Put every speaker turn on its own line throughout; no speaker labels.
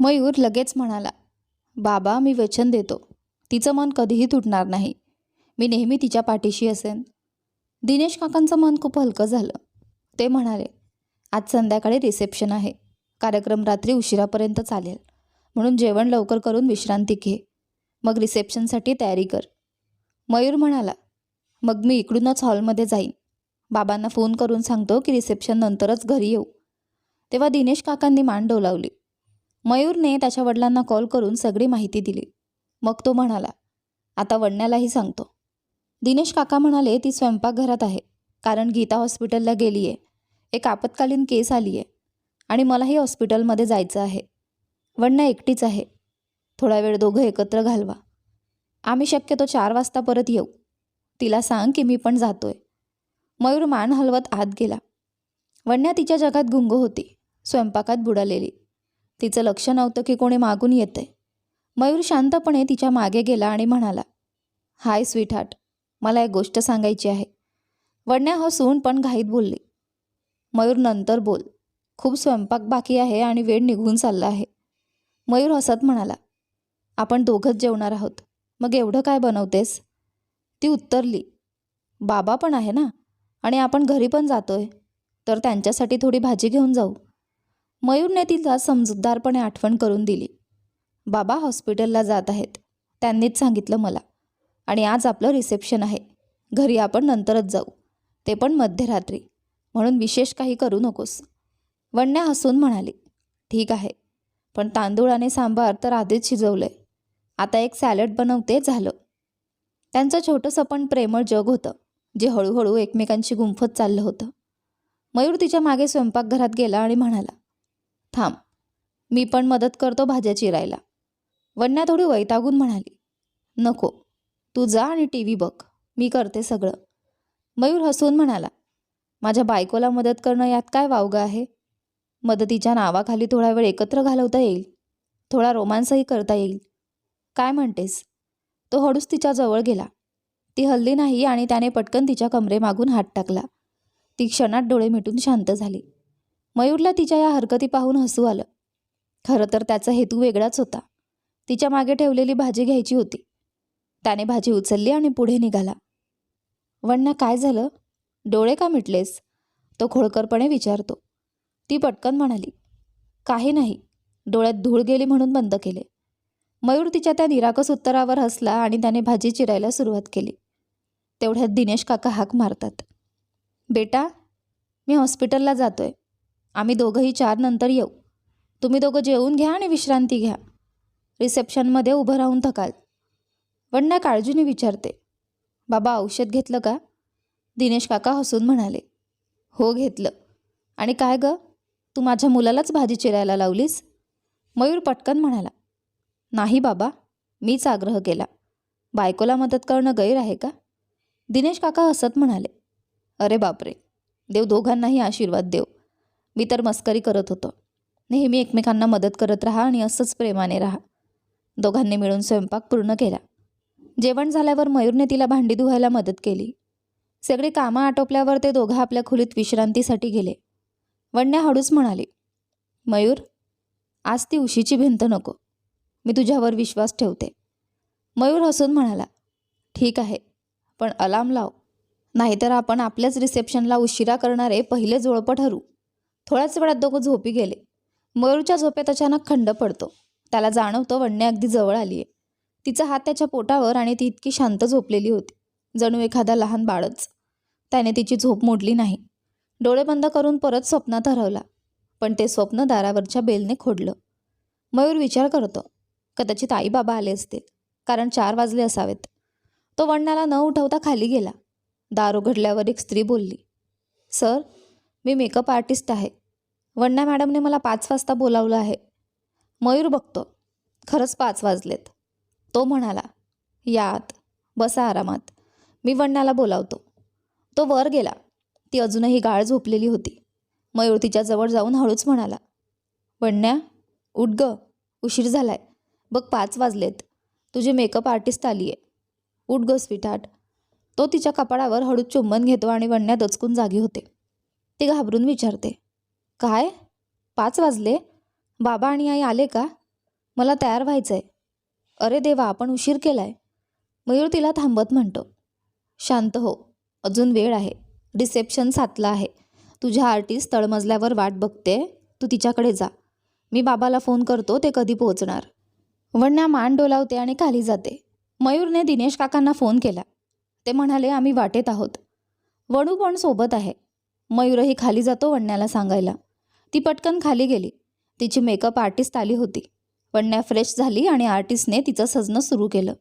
मयूर लगेच म्हणाला बाबा मी वचन देतो. तिचं मन कधीही तुटणार नाही. मी नेहमी तिच्या पाठीशी असेन. दिनेश काकांचं मन खूप हलकं झालं. ते म्हणाले आज संध्याकाळी रिसेप्शन आहे. कार्यक्रम रात्री उशिरापर्यंत चालेल. म्हणून जेवण लवकर करून विश्रांती घे. मग रिसेप्शनसाठी तयारी कर. मयूर म्हणाला मग मी इकडूनच हॉलमध्ये जाईन. बाबांना फोन करून सांगतो की रिसेप्शन नंतरच घरी येऊ. तेव्हा दिनेश काकांनी मान डोलावली. मयूरने त्याच्या वडिलांना कॉल करून सगळी माहिती दिली. मग तो म्हणाला आता वडण्यालाही सांगतो. दिनेश काका म्हणाले ती स्वयंपाकघरात आहे कारण गीता हॉस्पिटलला गेली आहे एक आपत्कालीन केस आली आहे आणि मलाही हॉस्पिटलमध्ये जायचं आहे. वडण्या एकटीच आहे. थोडा वेळ दोघं एकत्र घालवा. आम्ही शक्यतो चार वाजता परत येऊ. तिला सांग की मी पण जातोय. मयूर मान हलवत आत गेला. वडण्या तिच्या जगात गुंग होती. स्वयंपाकात बुडालेली. तिचं लक्ष नव्हतं की कोणी मागून येते मयूर शांतपणे तिच्यामागे गेला आणि म्हणाला हाय स्वीटहार्ट मला एक गोष्ट सांगायची आहे. वडण्या हसून पण घाईत बोलली. मयूर नंतर बोल खूप स्वयंपाक बाकी आहे आणि वेळ निघून चालला आहे. मयूर हसत म्हणाला आपण दोघंच जेवणार आहोत. मग एवढं काय बनवतेस? ती उत्तरली बाबा पण आहे ना आणि आपण घरी पण जातोय. तर त्यांच्यासाठी थोडी भाजी घेऊन जाऊ. मयूरने तिला समजूतदारपणे आठवण करून दिली. बाबा हॉस्पिटलला जात आहेत. त्यांनीच सांगितलं मला. आणि आज आपलं रिसेप्शन आहे. घरी आपण नंतरच जाऊ. ते पण मध्यरात्री. म्हणून विशेष काही करू नकोस. वण्या हसून म्हणाली ठीक आहे. पण तांदूळ आणि सांबार तर आधीच शिजवलं आहे आता एक सॅलड बनवते झालं. त्यांचं छोटंसं पण प्रेमळ जग होतं जे हळूहळू एकमेकांशी गुंफत चाललं होतं. मयूर तिच्यामागे स्वयंपाकघरात गेला आणि म्हणाला थांब मी पण मदत करतो भाज्या चिरायला. वन्या थोडी वैतागून म्हणाली नको तू जा आणि टी व्ही बघ मी करते सगळं. मयूर हसून म्हणाला माझ्या बायकोला मदत करणं यात काय वावगं आहे? मदतीच्या नावाखाली थोडा वेळ एकत्र घालवता येईल थोडा रोमांसही करता येईल. काय म्हणतेस? तो हळूच तिच्या जवळ गेला. ती हल्ली नाही आणि त्याने पटकन तिच्या कमरेमागून हात टाकला. ती क्षणात डोळे मिटून शांत झाली. मयूरला तिच्या या हरकती पाहून हसू आलं. खरं तर त्याचा हेतू वेगळाच होता. तिच्यामागे ठेवलेली भाजी घ्यायची होती. त्याने भाजी उचलली आणि पुढे निघाला. वण्णा काय झालं? डोळे का मिटलेस? तो खोळकरपणे विचारतो. ती पटकन म्हणाली काही नाही. डोळ्यात धूळ गेली म्हणून बंद केले. मयूर तिच्या त्या निराकस उत्तरावर हसला आणि त्याने भाजी चिरायला सुरुवात केली. तेवढ्यात दिनेश काका हाक मारतात. बेटा मी हॉस्पिटलला जातोय. आम्ही दोघंही चार नंतर येऊ. तुम्ही दोघं जेवून घ्या आणि विश्रांती घ्या. रिसेप्शनमध्ये उभं राहून थकाल. वण्या काळजीने विचारते बाबा औषध घेतलं का? दिनेश काका हसून म्हणाले हो घेतलं. आणि काय गं? तू माझ्या मुलालाच भाजी चिरायला लावलीस? मयूर पटकन म्हणाला नाही बाबा मीच आग्रह केला. बायकोला मदत करणं गैर आहे का? दिनेश काका हसत म्हणाले अरे बापरे! देव दोघांनाही आशीर्वाद देव. मी तर मस्करी करत होतो. नेहमी एकमेकांना मदत करत राहा आणि असंच प्रेमाने राहा. दोघांनी मिळून स्वयंपाक पूर्ण केला. जेवण झाल्यावर मयूरने तिला भांडी धुवायला मदत केली. सगळी कामं आटोपल्यावर ते दोघं आपल्या खोलीत विश्रांतीसाठी गेले. वण्या हळूच म्हणाली मयूर आज ती उशीची भिंत नको. मी तुझ्यावर विश्वास ठेवते. मयूर हसून म्हणाला ठीक आहे पण अलार्म लाव. नाहीतर आपण आपल्याच रिसेप्शनला उशिरा करणारे पहिले जोळपं ठरू. थोड्याच वेळात दोघं झोपी गेले. मयूरच्या झोपेत अचानक खंड पडतो. त्याला जाणवतं वण्या अगदी जवळ आली आहे तिचा हात त्याच्या पोटावर आणि ती इतकी शांत झोपलेली होती. जणू एखादा लहान बाळच. त्याने तिची झोप मोडली नाही. डोळे बंद करून परत स्वप्नात हरवला पण ते स्वप्न दारावरच्या बेलने खोडलं. मयूर विचार करतो कदाचित आई बाबा आले असतील. कारण चार वाजले असावेत. तो वण्याला न उठवता खाली गेला. दार उघडल्यावर एक स्त्री बोलली सर मी मेकअप आर्टिस्ट आहे. वण्णा मॅडमने मला पाच वाजता बोलावलं आहे. मयूर बघतो. खरंच पाच वाजलेत. तो म्हणाला यात बसा आरामात. मी वण्याला बोलावतो. तो वर गेला. ती अजूनही गाळ झोपलेली होती. मयूर तिच्याजवळ जाऊन हळूच म्हणाला वण्या उठ ग. उशीर झालाय. बघ पाच वाजलेत. तुझी मेकअप आर्टिस्ट आली आहे उठ ग स्वीटहार्ट तो तिच्या कपाळावर हळूच चुंबन घेतो आणि वण्या दचकून जागी होते. ती घाबरून विचारते काय? पाच वाजले. बाबा आणि आई आले का? मला तयार व्हायचं आहे अरे देवा आपण उशीर केला आहे मयूर तिला थांबत म्हणतो शांत हो अजून वेळ आहे. रिसेप्शन सातला आहे. तुझ्या आर्टिस्ट तळमजल्यावर वाट बघते. तू तिच्याकडे जा. मी बाबाला फोन करतो ते कधी पोहोचणार. वण्या मान डोलावते आणि खाली जाते. मयूरने दिनेश काकांना फोन केला. ते म्हणाले आम्ही वाटेत आहोत. वणू पण सोबत आहे. मयूरही खाली जातो वण्याला सांगायला. ती पटकन खाली गेली. तिची मेकअप आर्टिस्ट आली होती. वण्या फ्रेश झाली आणि आर्टिस्टने तिचं सजणं सुरू केलं.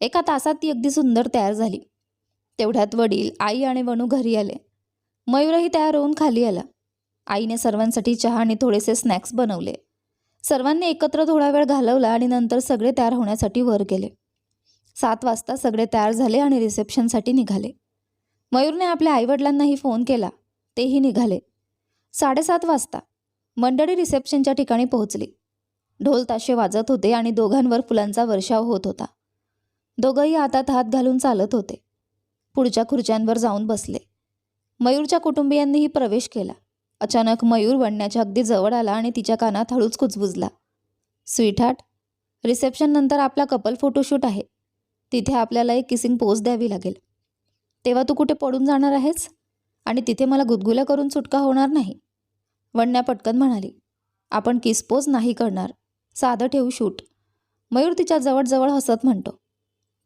एका तासात ती अगदी सुंदर तयार झाली. तेवढ्यात वडील आई आणि वणू घरी आले. मयूरही तयार होऊन खाली आला. आईने सर्वांसाठी चहा आणि थोडेसे स्नॅक्स बनवले. सर्वांनी एकत्र थोडा वेळ घालवला आणि नंतर सगळे तयार होण्यासाठी वर गेले. सात वाजता सगळे तयार झाले आणि रिसेप्शनसाठी निघाले. मयूरने आपल्या आईवडिलांनाही फोन केला. तेही निघाले. साडेसात वाजता मंडळी रिसेप्शनच्या ठिकाणी पोहोचली. ढोल ताशे वाजत होते आणि दोघांवर फुलांचा वर्षाव होत होता. दोघंही हातात हात घालून चालत होते. पुढच्या खुर्च्यांवर जाऊन बसले. मयूरच्या कुटुंबियांनीही प्रवेश केला. अचानक मयूर वणण्याच्या अगदी जवळ आला आणि तिच्या कानात हळूच कुजबुजला. स्वीटहार्ट रिसेप्शननंतर आपला कपल फोटोशूट आहे. तिथे आपल्याला एक किसिंग पोज द्यावी लागेल. तेव्हा तू कुठे पडून जाणार आहेस? आणि तिथे मला गुदगुल्या करून सुटका होणार नाही. वण्या पटकन म्हणाली आपण किसपोज नाही करणार. साधं ठेवू शूट. मयूर तिच्या जवळजवळ हसत म्हणतो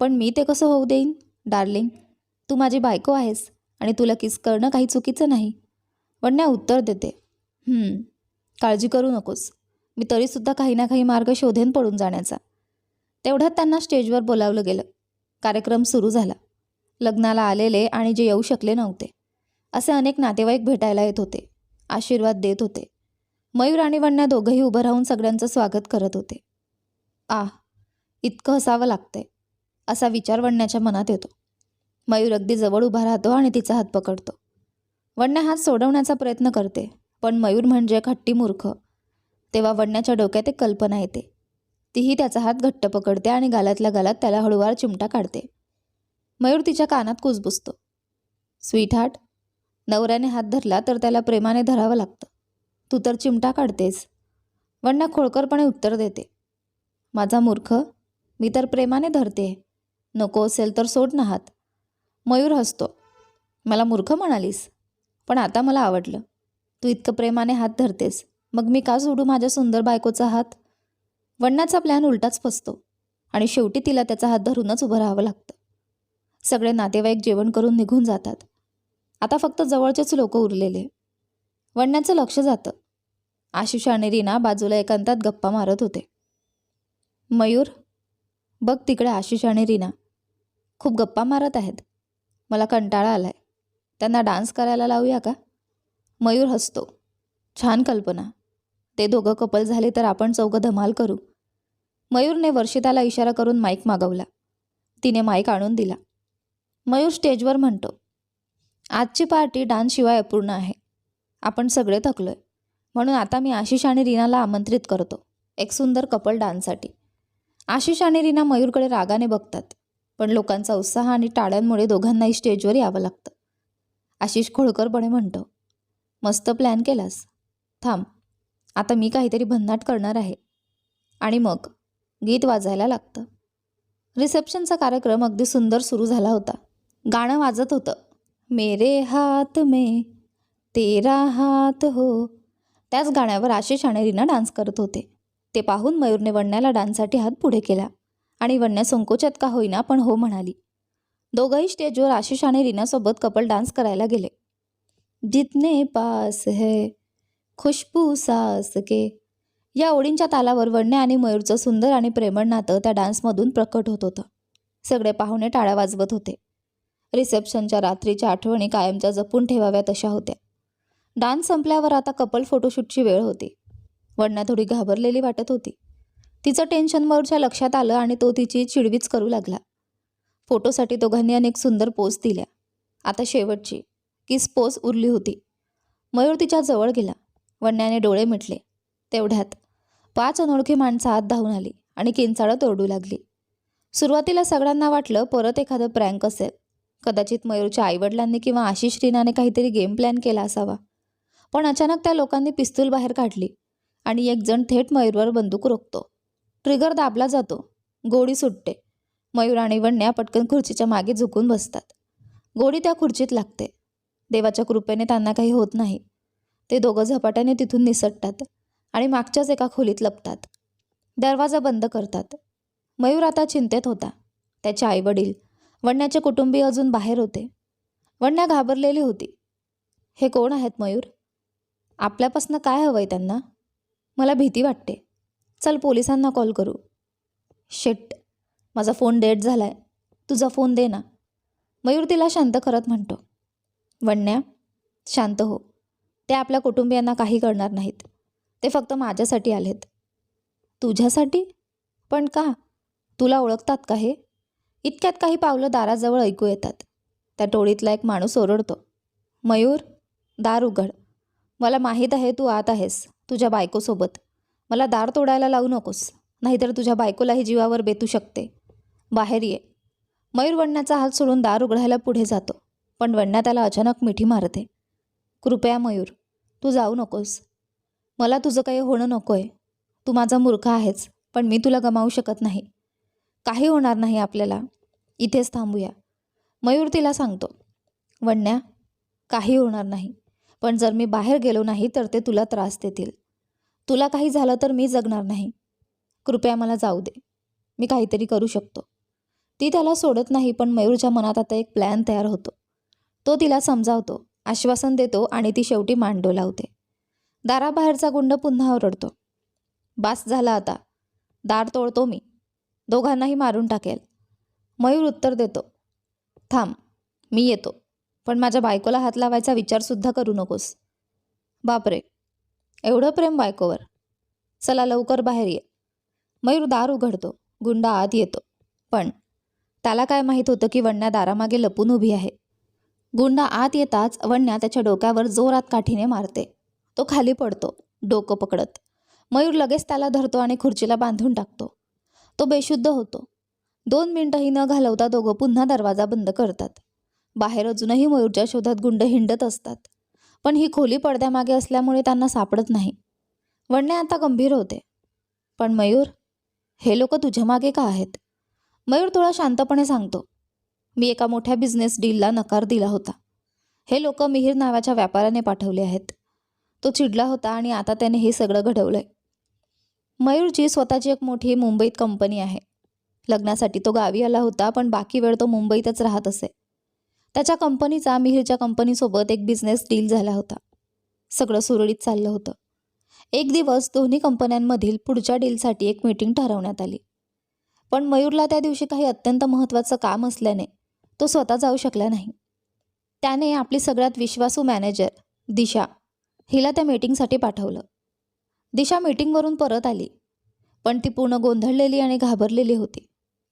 पण मी ते कसं होऊ देईन? डार्लिंग तू माझी बायको आहेस आणि तुला किस करणं काही चुकीचं नाही. वण्या उत्तर देते काळजी करू नकोस. मी तरीसुद्धा काही ना काही मार्ग शोधेन पडून जाण्याचा. तेवढ्यात त्यांना स्टेजवर बोलावलं गेलं. कार्यक्रम सुरू झाला. लग्नाला आलेले आणि जे येऊ शकले नव्हते. असे अनेक नातेवाईक भेटायला येत होते. आशीर्वाद देत होते. मयूर आणि वण्या दोघंही उभं राहून सगळ्यांचं स्वागत करत होते. आह इतकं हसावं लागतंय असा विचार वण्याच्या मनात येतो. मयूर अगदी जवळ उभा राहतो आणि तिचा हात पकडतो. वण्या हात सोडवण्याचा प्रयत्न करते पण मयूर म्हणजे एक हट्टी मूर्ख. तेव्हा वण्याच्या डोक्यात एक कल्पना येते. तीही त्याचा हात घट्ट पकडते आणि गालातल्या गालात त्याला हळूवार चिमटा काढते. मयूर तिच्या कानात कुजबुजतो. स्वीटहार्ट नवऱ्याने हात धरला तर त्याला प्रेमाने धरावं लागतं. तू तर चिमटा काढतेस. वण्णा खोळकरपणे उत्तर देते. माझा मूर्ख मी तर प्रेमाने धरते. नको असेल तर सोड ना हात. मयूर हसतो. मला मूर्ख म्हणालीस? पण आता मला आवडलं. तू इतकं प्रेमाने हात धरतेस. मग मी का सोडू माझ्या सुंदर बायकोचा हात? वण्णाचा प्लॅन उलटाच फसतो आणि शेवटी तिला त्याचा हात धरूनच उभं राहावं लागतं. सगळे नातेवाईक जेवण करून निघून जातात. आता फक्त जवळचेच लोक उरलेले. वण्याचं लक्ष जातं. आशिष आणि रीना बाजूला एकांतात गप्पा मारत होते. मयूर बघ तिकडे आशिष आणि रीना. खूप गप्पा मारत आहेत. मला कंटाळा आलाय. त्यांना डान्स करायला लावूया का? मयूर हसतो. छान कल्पना. ते दोघं कपल झाले तर आपण चौघं धमाल करू. मयूरने वर्षिताला इशारा करून माईक मागवला. तिने माईक आणून दिला. मयूर स्टेजवर म्हणतो आजची पार्टी डान्सशिवाय अपूर्ण आहे. आपण सगळे थकलोय. म्हणून आता मी आशिष आणि रीनाला आमंत्रित करतो. एक सुंदर कपल डान्ससाठी. आशिष आणि रीना मयूरकडे रागाने बघतात. पण लोकांचा उत्साह आणि टाळ्यांमुळे दोघांनाही स्टेजवर यावं लागतं. आशिष खोळकरपणे म्हणतो मस्त प्लॅन केलास. थांब. आता मी काहीतरी भन्नाट करणार आहे. आणि मग गीत वाजायला लागतं. रिसेप्शनचा कार्यक्रम अगदी सुंदर सुरू झाला होता. गाणं वाजत होतं. मेरे हात में तेरा हात हो. त्याच गाण्यावर आशिष आणि रीना डान्स करत होते. ते पाहून मयूरने वण्याला डान्ससाठी हात पुढे केला आणि वण्या संकोचात का होईना पण हो म्हणाली. दोघंही स्टेजवर आशिष आणि रीनासोबत कपल डान्स करायला गेले. जितने पास है खुशबू सास के. या ओळींच्या तालावर वण्या आणि मयूरचं सुंदर आणि प्रेमळ नातं त्या डान्समधून प्रकट होत होतं. सगळे पाहुणे टाळ्या वाजवत होते. रिसेप्शनच्या रात्रीच्या आठवणी कायमच्या जपून ठेवाव्या तशा होत्या. डान्स संपल्यावर आता कपल फोटोशूटची वेळ होती. वडना थोडी घाबरलेली वाटत होती. तिचं टेन्शन मयूरच्या लक्षात आलं आणि तो तिची चिडवीच करू लागला. फोटोसाठी दोघांनी अनेक सुंदर पोज दिल्या. आता शेवटची किस पोज उरली होती. मयूर तिच्या जवळ गेला. वण्याने डोळे मिटले. तेवढ्यात पाच अनोळखी माणसं आत धावून आली आणि किंचाळत ओरडू लागली. सुरुवातीला सगळ्यांना वाटलं परत एखादं प्रँक असेल. कदाचित मयूरच्या आईवडिलांनी किंवा आशिष रीनाने काहीतरी गेम प्लॅन केला असावा. पण अचानक त्या लोकांनी पिस्तूल बाहेर काढली आणि एक जण थेट मयूरवर बंदूक रोखतो. ट्रिगर दाबला जातो. गोडी सुटते. मयूर आणि वण्या पटकन खुर्चीच्या मागे झुकून बसतात. गोडी त्या खुर्चीत लागते. देवाच्या कृपेने त्यांना काही होत नाही. ते दोघं झपाट्याने तिथून निसटतात आणि मागच्याच एका खोलीत लपतात. दरवाजा बंद करतात. मयूर आता चिंतेत होता. त्याचे आईवडील वण्याचे कुटुंबीय अजून बाहेर होते. वण्या घाबरलेली होती. हे कोण आहेत मयूर? आपल्यापासनं काय हवं आहे त्यांना? मला भीती वाटते. चल पोलिसांना कॉल करू. शिट माझा फोन डेट झाला आहे तुझा फोन दे ना. मयूर तिला शांत करत म्हणतो. वण्या शांत हो. ते आपल्या कुटुंबियांना काही करणार नाहीत. ते फक्त माझ्यासाठी आलेत. तुझ्यासाठी? पण का? तुला ओळखतात का हे? इतक्यात काही पावलं दाराजवळ ऐकू येतात. त्या टोळीतला एक माणूस ओरडतो. मयूर दार उघड. मला माहीत आहे तू आत आहेस तुझ्या बायकोसोबत. मला दार तोडायला लावू नकोस नाहीतर तुझ्या बायकोलाही जीवावर बेतू शकते. बाहेर ये. मयूर वडण्याचा हात सोडून दार उघडायला पुढे जातो पण वडण्या त्याला अचानक मिठी मारते. कृपया मयूर तू जाऊ नकोस. मला तुझं काही होणं नको आहे तू माझा मूर्ख आहेस पण मी तुला गमावू शकत नाही. काही होणार नाही आपल्याला. इथेच थांबूया. मयूर तिला सांगतो वण्या काही होणार नाही. पण जर मी बाहेर गेलो नाही तर ते तुला त्रास देतील. तुला काही झालं तर मी जगणार नाही. कृपया मला जाऊ दे. मी काहीतरी करू शकतो. ती त्याला सोडत नाही पण मयूरच्या मनात आता एक प्लॅन तयार होतो. तो तिला समजावतो आश्वासन देतो आणि ती शेवटी मांडो लावते. दाराबाहेरचा गुंड पुन्हा ओरडतो बास झाला आता. दार तोडतो मी. दोघांनाही मारून टाकेल. मयूर उत्तर देतो थांब मी येतो पण माझ्या बायकोला हात लावायचा विचारसुद्धा करू नकोस. बापरे एवढं प्रेम बायकोवर? चला लवकर बाहेर ये. मयूर दार उघडतो गुंडा आत येतो पण त्याला काय माहीत होतं की वण्या दारामागे लपून उभी आहे. गुंडा आत येताच वण्या त्याच्या डोक्यावर जोरात काठीने मारते. तो खाली पडतो डोकं पकडत. मयूर लगेच त्याला धरतो आणि खुर्चीला बांधून टाकतो. तो बेशुद्ध होतो. दोन मिनिटंही न घालवता दोघं पुन्हा दरवाजा बंद करतात. बाहेर अजूनही मयूरच्या शोधात गुंड हिंडत असतात. पण ही खोली पडद्यामागे असल्यामुळे त्यांना सापडत नाही. वडणे आता गंभीर होते. पण मयूर हे लोक तुझ्या मागे का आहेत? मयूर थोडा शांतपणे सांगतो. मी एका मोठ्या बिझनेस डीलला नकार दिला होता. हे लोक मिहीर नावाच्या व्यापाऱ्याने पाठवले आहेत. तो चिडला होता आणि आता त्याने हे सगळं घडवलंय. मयूरची स्वतःची एक मोठी मुंबईत कंपनी आहे. लग्नासाठी तो गावी आला होता पण बाकी वेळ तो मुंबईतच राहत असे. त्याच्या कंपनीचा मिहीरच्या कंपनीसोबत एक बिझनेस डील झाला होता. सगळं सुरळीत चाललं होतं. एक दिवस दोन्ही कंपन्यांमधील पुढच्या डीलसाठी एक मीटिंग ठरवण्यात आली. पण मयूरला त्या दिवशी काही अत्यंत महत्त्वाचं काम असल्याने तो स्वतः जाऊ शकला नाही. त्याने आपली सगळ्यात विश्वासू मॅनेजर दिशा हिला त्या मीटिंगसाठी पाठवलं. दिशा मीटिंगवरून परत आली. पण ती पूर्ण गोंधळलेली आणि घाबरलेली होती.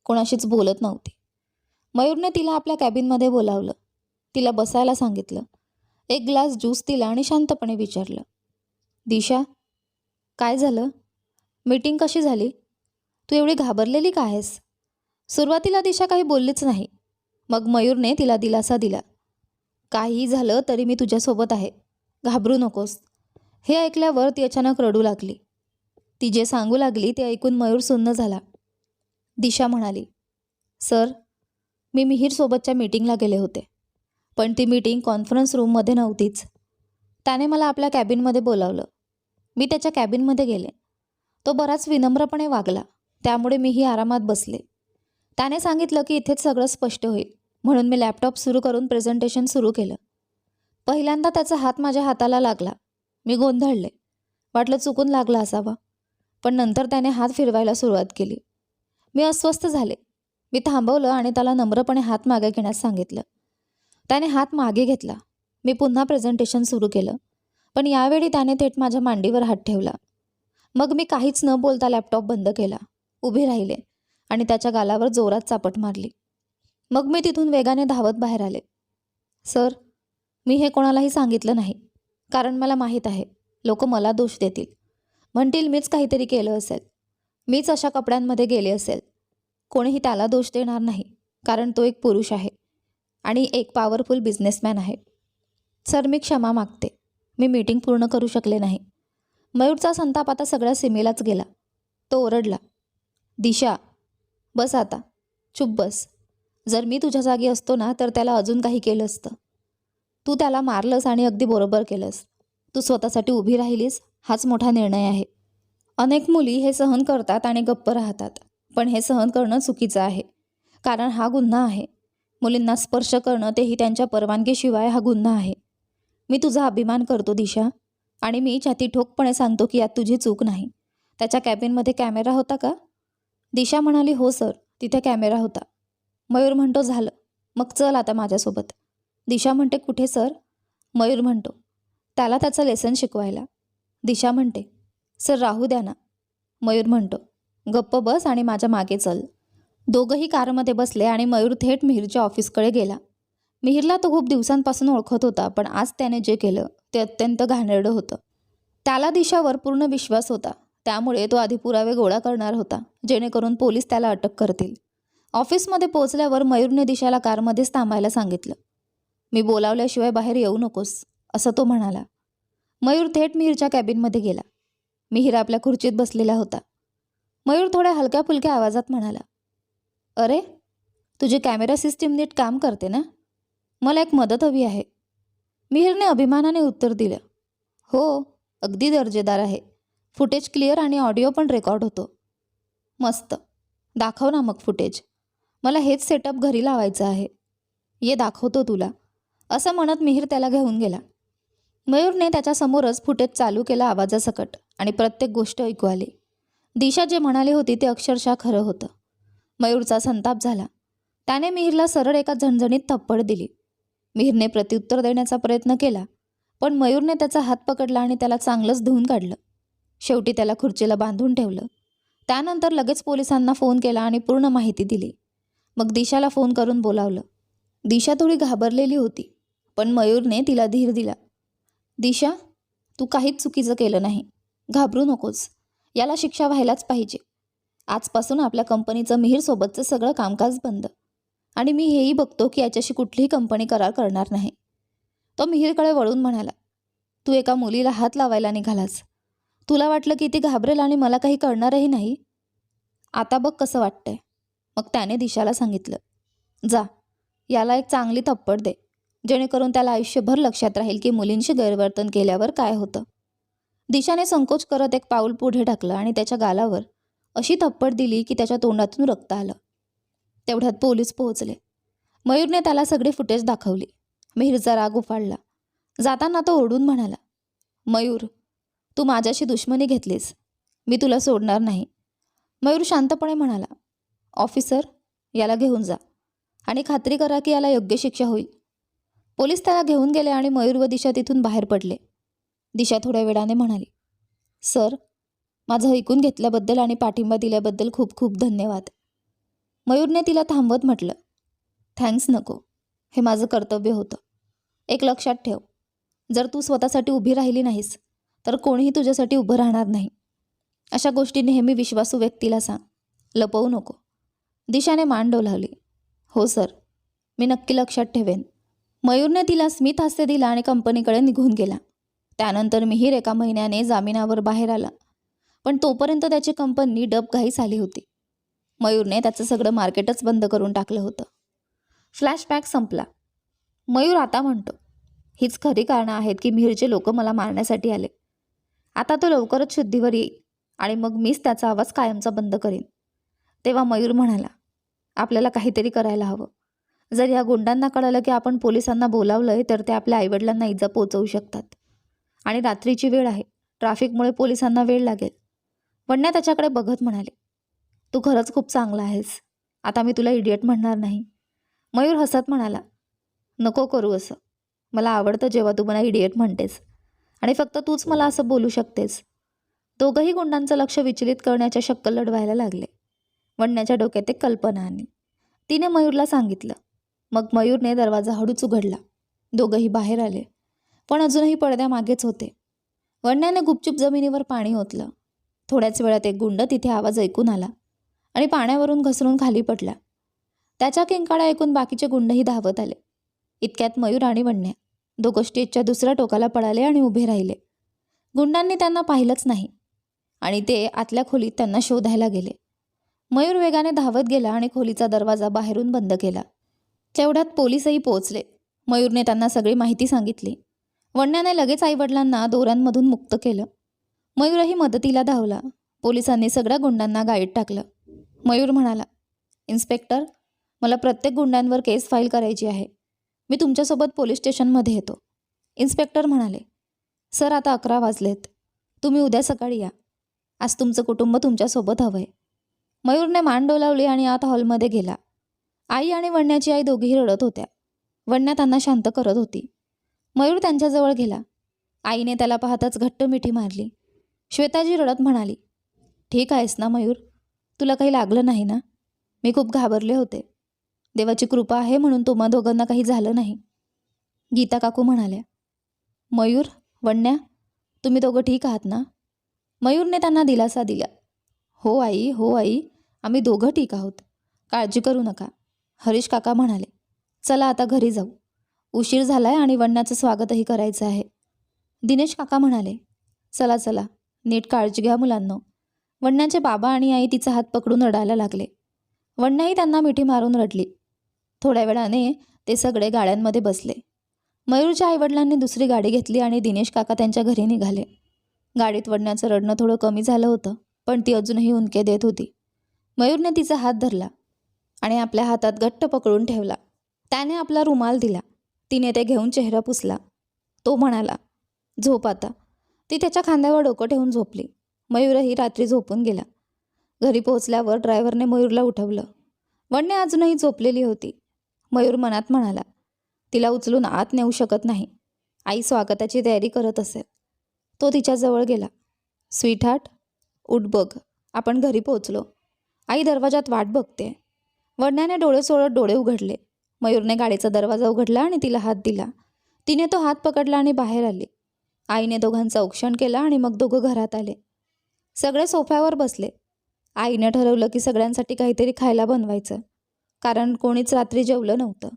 कोणाशीच बोलत नव्हती. मयूरने तिला आपल्या कॅबिनमध्ये बोलावलं. तिला बसायला सांगितलं. एक ग्लास ज्यूस दिला आणि शांतपणे विचारलं. दिशा काय झालं? मीटिंग कशी झाली? तू एवढी घाबरलेली का आहेस? सुरुवातीला दिशा काही बोललीच नाही. मग मयूरने तिला दिलासा दिला. काहीही झालं तरी मी तुझ्यासोबत आहे. घाबरू नकोस. हे ऐकल्यावर ती अचानक रडू लागली. ती जे सांगू लागली ते ऐकून मयूर सुन्न झाला. दिशा म्हणाली सर मी मिहीरसोबतच्या मीटिंगला गेले होते. पण ती मीटिंग कॉन्फरन्स रूममध्ये नव्हतीच. त्याने मला आपल्या कॅबिनमध्ये बोलावलं. मी त्याच्या कॅबिनमध्ये गेले. तो बराच विनम्रपणे वागला. त्यामुळे मीही आरामात बसले. त्याने सांगितलं की इथेच सगळं स्पष्ट होईल. म्हणून मी लॅपटॉप सुरू करून प्रेझेंटेशन सुरू केलं. पहिल्यांदा त्याचा हात माझ्या हाताला लागला. मी गोंधळले. वाटलं चुकून लागला असावा. पण नंतर त्याने हात फिरवायला सुरुवात केली. मी अस्वस्थ झाले. मी थांबवलं आणि त्याला नम्रपणे हात मागे घेण्यास सांगितलं. त्याने हात मागे घेतला. मी पुन्हा प्रेझेंटेशन सुरू केलं. पण यावेळी त्याने थेट माझ्या मांडीवर हात ठेवला. मग मी काहीच न बोलता लॅपटॉप बंद केला. उभे राहिले आणि त्याच्या गालावर जोरात चापट मारली. मग मी तिथून वेगाने धावत बाहेर आले. सर मी हे कोणालाही सांगितलं नाही. कारण मला माहीत आहे लोक मला दोष देतील. म्हणतील मीच काहीतरी केलं असेल. मीच अशा कपड्यांमध्ये गेले असेल. कोणीही त्याला दोष देणार नाही कारण तो एक पुरुष आहे आणि एक पॉवरफुल बिझनेसमॅन आहे. सर मी क्षमा मागते. मी मीटिंग पूर्ण करू शकले नाही. मयूरचा संताप आता सगळ्या सीमेलाच गेला. तो ओरडला. दिशा बस आता. चुप बस. जर मी तुझ्या जागी असतो ना तर त्याला अजून काही केलं असतं. तू त्याला मारलंस आणि अगदी बरोबर केलंस. तू स्वतःसाठी उभी राहिलीस हाच मोठा निर्णय आहे. अनेक मुली हे सहन करतात आणि गप्प राहतात पण हे सहन करणं चुकीचं आहे. कारण हा गुन्हा आहे. मुलींना स्पर्श करणं तेही त्यांच्या परवानगीशिवाय हा गुन्हा आहे. मी तुझा अभिमान करतो दिशा. आणि मी छाती ठोकपणे सांगतो की यात तुझी चूक नाही. त्याच्या कॅबिनमध्ये कॅमेरा होता का? दिशा म्हणाली हो सर. तिथे कॅमेरा होता. मयूर म्हणतो झालं. मग चल आता माझ्यासोबत. दिशा म्हणते कुठे सर? मयूर म्हणतो त्याला त्याचं लेसन शिकवायला. दिशा म्हणते सर राहू द्या ना. मयूर म्हणतो गप्प बस आणि माझ्या मागे चल. दोघंही कारमध्ये बसले आणि मयूर थेट मिहीरच्या ऑफिसकडे गेला. मिहीरला तो खूप दिवसांपासून ओळखत होता पण आज त्याने जे केलं ते अत्यंत घाणेरडं होतं. त्याला दिशावर पूर्ण विश्वास होता. त्यामुळे तो आधी पुरावे गोळा करणार होता जेणेकरून पोलीस त्याला अटक करतील. ऑफिसमध्ये पोहोचल्यावर मयूरने दिशाला कारमध्येच थांबायला सांगितलं. मी बोलावल्याशिवाय बाहेर येऊ नकोस असं तो म्हणाला. मयूर थेट मिहीरच्या कॅबिनमध्ये गेला. मिहीर आपल्या खुर्चीत बसलेला होता. मयूर थोड्या हलक्या फुलक्या आवाजात म्हणाला अरे तुझी कॅमेरा सिस्टीम नीट काम करते ना? मला एक मदत हवी आहे. मिहीरने अभिमानाने उत्तर दिलं हो अगदी दर्जेदार आहे. फुटेज क्लिअर आणि ऑडिओ पण रेकॉर्ड होतो. मस्त. दाखव ना मग फुटेज. मला हेच सेटअप घरी लावायचं आहे. ये दाखवतो तुला. असं म्हणत मिहीर त्याला घेऊन गेला. मयूरने त्याच्यासमोरच फुटेज चालू केला आवाजासकट आणि प्रत्येक गोष्ट ऐकू आली. दिशा जे म्हणाली होती ते अक्षरशः खरं होतं. मयूरचा संताप झाला. त्याने मिहीरला सरळ एका झणझणीत थप्पड दिली. मिहीरने प्रत्युत्तर देण्याचा प्रयत्न केला पण मयूरने त्याचा हात पकडला आणि त्याला चांगलंच धुवून काढलं. शेवटी त्याला खुर्चीला बांधून ठेवलं. त्यानंतर लगेच पोलिसांना फोन केला आणि पूर्ण माहिती दिली. मग दिशाला फोन करून बोलावलं. दिशा थोडी घाबरलेली होती. पण मयूरने तिला धीर दिला. दिशा तू काहीच चुकीचं केलं नाही. घाबरू नकोस. याला शिक्षा व्हायलाच पाहिजे. आजपासून आपल्या कंपनीचं मिहीरसोबतचं सगळं कामकाज बंद. आणि मी हेही बघतो की याच्याशी कुठलीही कंपनी करार करणार नाही. तो मिहीरकडे वळून म्हणाला तू एका मुलीला हात लावायला निघालास. तुला वाटलं की ती घाबरेल आणि मला काही कळणारही नाही? आता बघ कसं वाटतंय. मग त्याने दिशाला सांगितलं जा याला एक चांगली थप्पड दे. जेणेकरून त्याला आयुष्यभर लक्षात राहील की मुलींशी गैरवर्तन केल्यावर काय होतं. दिशाने संकोच करत एक पाऊल पुढे टाकलं आणि त्याच्या गालावर अशी थप्पड दिली की त्याच्या तोंडातून रक्त आलं. तेवढ्यात पोलीस पोहोचले. मयूरने त्याला सगळी फुटेज दाखवली. मिहीरचा राग उफाळला. जाताना तो ओढून म्हणाला मयूर तू माझ्याशी दुश्मनी घेतलीस. मी तुला सोडणार नाही. मयूर शांतपणे म्हणाला ऑफिसर याला घेऊन जा आणि खात्री करा की याला योग्य शिक्षा होईल. पोलीस त्याला घेऊन गेले आणि मयूर व दिशा तिथून बाहेर पडले. दिशा थोड्या वेळाने म्हणाली सर माझं ऐकून घेतल्याबद्दल आणि पाठिंबा दिल्याबद्दल खूप खूप धन्यवाद. मयूरने तिला थांबवत म्हटलं थँक्स नको हे माझं कर्तव्य होतं. एक लक्षात ठेव जर तू स्वतःसाठी उभी राहिली नाहीस तर कोणीही तुझ्यासाठी उभं राहणार नाही. अशा गोष्टी नेहमी विश्वासू व्यक्तीला सांग लपवू नको. दिशाने मान डोलावली हो सर मी नक्की लक्षात ठेवेन. मयूरने तिला स्मित हास्य दिला आणि कंपनीकडे निघून गेला. त्यानंतर मिहीर एका महिन्याने जामिनावर बाहेर आला. पण तोपर्यंत त्याची कंपनी डबघाईस आली होती. मयूरने त्याचं सगळं मार्केटच बंद करून टाकलं होतं. फ्लॅशबॅक संपला. मयूर आता म्हणतो हीच खरी कारणं आहेत की मिहीरचे लोक मला मारण्यासाठी आले. आता तो लवकरच शुद्धीवर येईल आणि मग मीच त्याचा आवाज कायमचा बंद करीन. तेव्हा मयूर म्हणाला आपल्याला काहीतरी करायला हवं. जर या गुंडांना कळलं की आपण पोलिसांना बोलावलंय तर ते आपल्या आईवडिलांना इजा पोचवू शकतात. आणि रात्रीची वेळ आहे. ट्रॅफिकमुळे पोलिसांना वेळ लागेल. वन्या त्याच्याकडे बघत म्हणाले तू खरंच खूप चांगला आहेस. आता मी तुला इडियट म्हणणार नाही. मयूर हसत म्हणाला नको करू असं. मला आवडतं जेव्हा तू मला इडियट म्हणतेस. आणि फक्त तूच मला असं बोलू शकतेस. दोघंही गुंडांचं लक्ष विचलित करण्याच्या शक्कल लढवायला लागले. वडण्याच्या डोक्यात एक कल्पना आणि तिने मयूरला सांगितलं मग मयूरने दरवाजा हळूच उघडला. दोघंही बाहेर आले. पण अजूनही पडद्यामागेच होते. वडण्याने गुपचूप जमिनीवर पाणी ओतलं. थोड्याच वेळात एक गुंड तिथे आवाज ऐकून आला आणि पाण्यावरून घसरून खाली पडला. त्याच्या किंकाळा ऐकून बाकीचे गुंडही धावत आले. इतक्यात मयूर आणि वडण्या दोघं स्टेजच्या दुसऱ्या टोकाला पळाले आणि उभे राहिले. गुंडांनी त्यांना पाहिलंच नाही आणि ते आतल्या खोलीत त्यांना शोधायला गेले. मयूर वेगाने धावत गेला आणि खोलीचा दरवाजा बाहेरून बंद केला. तेवढ्यात पोलीसही पोहोचले. मयूरने त्यांना सगळी माहिती सांगितली. वडण्याने लगेच आईवडिलांना दोऱ्यांमधून मुक्त केलं. मयूरही मदतीला धावला. पोलिसांनी सगळ्या गुंडांना गाईड टाकलं. मयूर म्हणाला इन्स्पेक्टर मला प्रत्येक गुंडांवर केस फाईल करायची आहे. मी तुमच्यासोबत पोलीस स्टेशनमध्ये येतो. इन्स्पेक्टर म्हणाले सर आता अकरा वाजलेत. तुम्ही उद्या सकाळी या. आज तुमचं कुटुंब तुमच्यासोबत हवं आहे मयूरने मान डोलावली आणि आत हॉलमध्ये गेला. आई आणि वण्याची आई दोघीही रडत होत्या. वण्या त्यांना शांत करत होती. मयूर त्यांच्याजवळ गेला. आईने त्याला पाहताच घट्ट मिठी मारली. श्वेताजी रडत म्हणाली ठीक आहेस ना मयूर? तुला काही लागलं नाही ना? मी खूप घाबरले होते. देवाची कृपा आहे म्हणून तुम्हा दोघांना काही झालं नाही. गीता काकू म्हणाल्या मयूर वण्या तुम्ही दोघं ठीक आहात ना? मयूरने त्यांना दिलासा दिला हो आई हो आई आम्ही दोघं ठीक आहोत. काळजी करू नका. हरीश काका म्हणाले चला आता घरी जाऊ. उशीर झालाय आणि वण्याचं स्वागतही करायचं आहे. दिनेश काका म्हणाले चला चला. नीट काळजी घ्या मुलांनो. वण्याचे बाबा आणि आई तिचा हात पकडून रडायला लागले. वण्याही त्यांना मिठी मारून रडली. थोड्या वेळाने ते सगळे गाड्यांमध्ये बसले. मयूरच्या आईवडिलांनी दुसरी गाडी घेतली आणि दिनेश काका त्यांच्या घरी निघाले. गाडीत वडण्याचं रडणं थोडं कमी झालं होतं पण ती अजूनही उनके देत होती. मयूरने तिचा हात धरला. आणि आपल्या हातात घट्ट पकडून ठेवला. त्याने आपला रुमाल दिला. तिने ते घेऊन चेहरा पुसला. तो म्हणाला झोप आता. ती त्याच्या खांद्यावर डोकं ठेवून झोपली. मयूरही रात्री झोपून गेला. घरी पोहोचल्यावर ड्रायव्हरने मयूरला उठवलं. वडणे अजूनही झोपलेली होती. मयूर मनात म्हणाला तिला उचलून आत नेऊ शकत नाही. आई स्वागताची तयारी करत असेल. तो तिच्याजवळ गेला. स्वीटहार्ट उठ बघ. आपण घरी पोहोचलो. आई दरवाजात वाट बघते वडण्याने डोळे सोडत डोळे उघडले. मयूरने गाडीचा दरवाजा उघडला आणि तिला हात दिला. तिने तो हात पकडला आणि बाहेर आली. आईने दोघांचं औक्षण केलं आणि मग दोघं घरात आले. सगळे सोफ्यावर बसले. आईने ठरवलं की सगळ्यांसाठी काहीतरी खायला बनवायचं. कारण कोणीच रात्री जेवलं नव्हतं.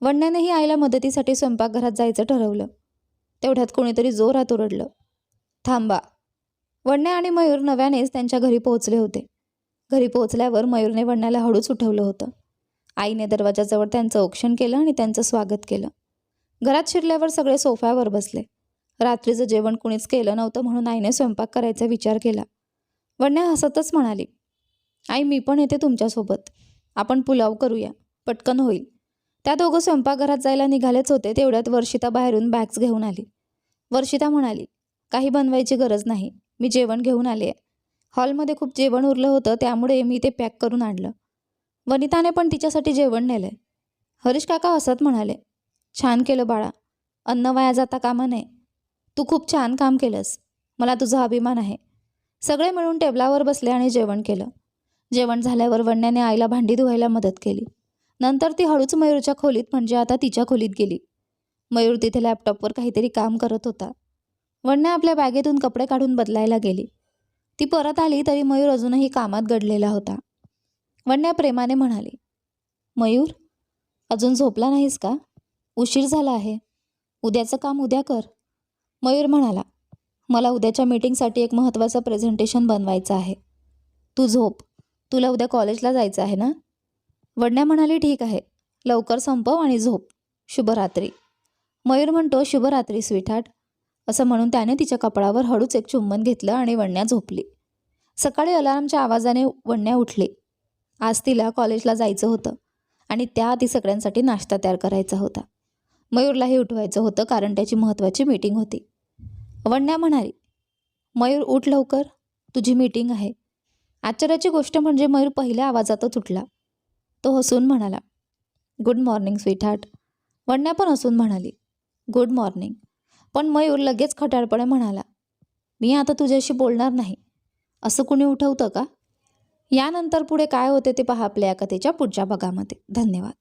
वडण्यानेही आईला मदतीसाठी स्वयंपाकघरात जायचं ठरवलं. तेवढ्यात कोणीतरी जोरात ओरडलं. थांबा. वडण्या आणि मयूर नव्यानेच त्यांच्या घरी पोहोचले होते. घरी पोहोचल्यावर मयूरने वडण्याला हळूच उठवलं होतं. आईने दरवाजाजवळ त्यांचं औक्षण केलं आणि त्यांचं स्वागत केलं. घरात शिरल्यावर सगळे सोफ्यावर बसले. रात्रीचं जेवण कुणीच केलं नव्हतं म्हणून आईने स्वयंपाक करायचा विचार केला. वडण्या हसतच म्हणाली आई मी पण येते तुमच्यासोबत. आपण पुलाव करूया. पटकन होईल. त्या दोघं स्वयंपाकघरात जायला निघालेच होते तेवढ्यात वर्षिता बाहेरून बॅग्स घेऊन आली. वर्षिता म्हणाली काही बनवायची गरज नाही. मी जेवण घेऊन आले आहे. हॉलमध्ये खूप जेवण उरलं होतं त्यामुळे मी ते पॅक करून आणलं. वनिताने पण तिच्यासाठी जेवण नेलं हरीश काका हसत म्हणाले छान केलं बाळा. अन्न वाया जाता कामा नये. तू खूप छान काम केलंस. मला तुझा अभिमान आहे. सगळे मिळून टेबलावर बसले आणि जेवण केलं. जेवण झाल्यावर वण्याने आईला भांडी धुवायला मदत केली. नंतर ती हळूच मयूरच्या खोलीत म्हणजे आता तिच्या खोलीत गेली. मयूर तिथे लॅपटॉपवर काहीतरी काम करत होता. वण्या आपल्या बॅगेतून कपडे काढून बदलायला गेली. ती परत आली तरी मयूर अजूनही कामात गडलेला होता. वण्या प्रेमाने म्हणाली मयूर अजून झोपला नाहीस का? उशीर झाला आहे. उद्याचं काम उद्या कर. मयूर म्हणाला मला उद्याच्या मीटिंगसाठी एक महत्त्वाचं प्रेझेंटेशन बनवायचं आहे. तू झोप. तुला उद्या कॉलेजला जायचं आहे ना? वडण्या म्हणाली ठीक आहे. लवकर संपव आणि झोप. शुभरात्री. मयूर म्हणतो शुभरात्री स्वीटहार्ट. असं म्हणून त्याने तिच्या कपडावर हळूच एक चुंबन घेतलं आणि वण्या झोपली. सकाळी अलार्मच्या आवाजाने वण्या उठली. आज तिला कॉलेजला जायचं होतं आणि त्या आधी सगळ्यांसाठी नाश्ता तयार करायचा होता. मयूरलाही उठवायचं होतं कारण त्याची महत्त्वाची मीटिंग होती. वण्या म्हणाली मयूर उठ लवकर. तुझी मीटिंग आहे. आश्चर्याची गोष्ट म्हणजे मयूर पहिल्या आवाजातच उठला. तो हसून म्हणाला गुड मॉर्निंग स्वीटहार्ट. वण्या पण हसून म्हणाली गुड मॉर्निंग. पण मयूर लगेच खटाळपणे म्हणाला मी आता तुझ्याशी बोलणार नाही. असं कुणी उठवतं का? यानंतर पुढे काय होते ते पहा आपल्या कथेच्या पुढच्या भागामध्ये. धन्यवाद.